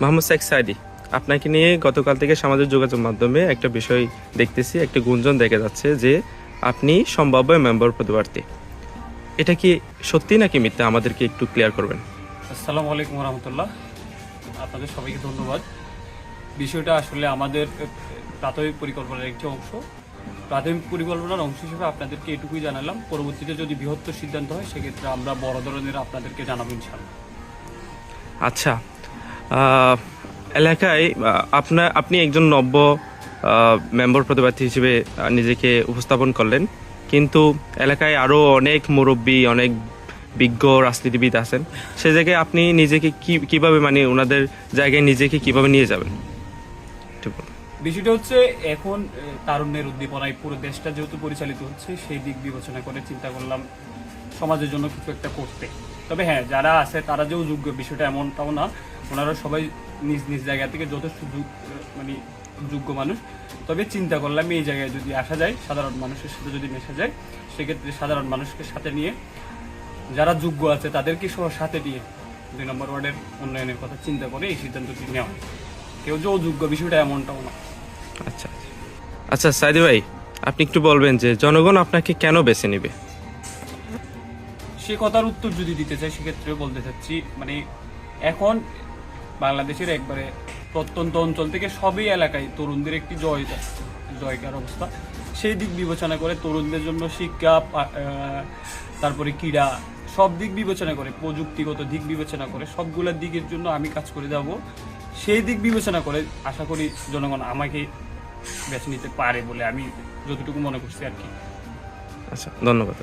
মোহাম্মদ শেখ সাইদি আপনাকে নিয়ে গতকাল থেকে সামাজিক যোগাযোগ মাধ্যমে একটা বিষয় দেখতেছি একটা গুঞ্জন দেখা যাচ্ছে যে আপনি সম্ভাব্য মেম্বার প্রতিপ্রার্থী এটা কি সত্যি নাকি মিথ্যা? আমাদেরকে একটু ক্লিয়ার করবেন। আসসালামু আলাইকুম রহমতুল্লাহ আপনাদের সবাইকে ধন্যবাদ। বিষয়টা আসলে আমাদের প্রাথমিক পরিকল্পনার একটি অংশ। প্রাথমিক পরিকল্পনার অংশ হিসেবে আপনাদেরকে এটুকুই জানালাম পরবর্তীতে যদি বৃহত্তর সিদ্ধান্ত হয় সেক্ষেত্রে আমরা বড় ধরনের আপনাদেরকে জানাব ইনশাল্লাহ আচ্ছা এলাকায় আপনার আপনি একজন নব্য মেম্বার প্রতিপ্রার্থী হিসেবে নিজেকে উপস্থাপন করলেন। কিন্তু এলাকায় আরও অনেক মুরব্বী, অনেক বিজ্ঞ রাজনীতিবিদ আছেন। সে জায়গায় আপনি নিজেকে কি, কীভাবে মানে ওনাদের জায়গায় নিজেকে কীভাবে নিয়ে যাবেন? বিষয়টা হচ্ছে, এখন তারুণ্যের উদ্দীপনায় পুরো দেশটা যেহেতু পরিচালিত হচ্ছে, সেই দিক বিবেচনা করে চিন্তা করলাম, সমাজের জন্য কিছু একটা করতে। তবে হ্যাঁ যারা আছে তারা যেও যোগ্য, বিষয়টা এমনটাও না। ওনারা সবাই নিজ নিজ জায়গা থেকে যথেষ্ট মানে যোগ্য মানুষ। তবে চিন্তা করলাম এই জায়গায় যদি আসা যায় সাধারণ মানুষের সাথে যদি মেশা যায় সেক্ষেত্রে সাধারণ মানুষকে সাথে নিয়ে যারা যোগ্য আছে তাদেরকে সহ সাথে নিয়ে দুই নম্বর ওয়ার্ডের উন্নয়নের কথা চিন্তা করে এই সিদ্ধান্তটি নেওয়া কেউ যে অযোগ্য বিষয়টা এমনটাও না। আচ্ছা আচ্ছা। সাইদি ভাই আপনি একটু বলবেন যে জনগণ আপনাকে কেন বেছে নেবে? সে কথার উত্তর যদি দিতে চাই সেক্ষেত্রে বলতে চাচ্ছি মানে এখন বাংলাদেশের একবারে প্রত্যন্ত অঞ্চল থেকে সবই এলাকায় তরুণদের একটি জয় জয়কার অবস্থা। সেই দিক বিবেচনা করে তরুণদের জন্য শিক্ষা তারপরে ক্রীড়া সব দিক বিবেচনা করে, প্রযুক্তিগত দিক বিবেচনা করে সবগুলোর দিকের জন্য আমি কাজ করে যাব। সেই দিক বিবেচনা করে আশা করি জনগণ আমাকে বেছে নিতে পারে বলে আমি যতটুকু মনে করছি আর কি। আচ্ছা ধন্যবাদ।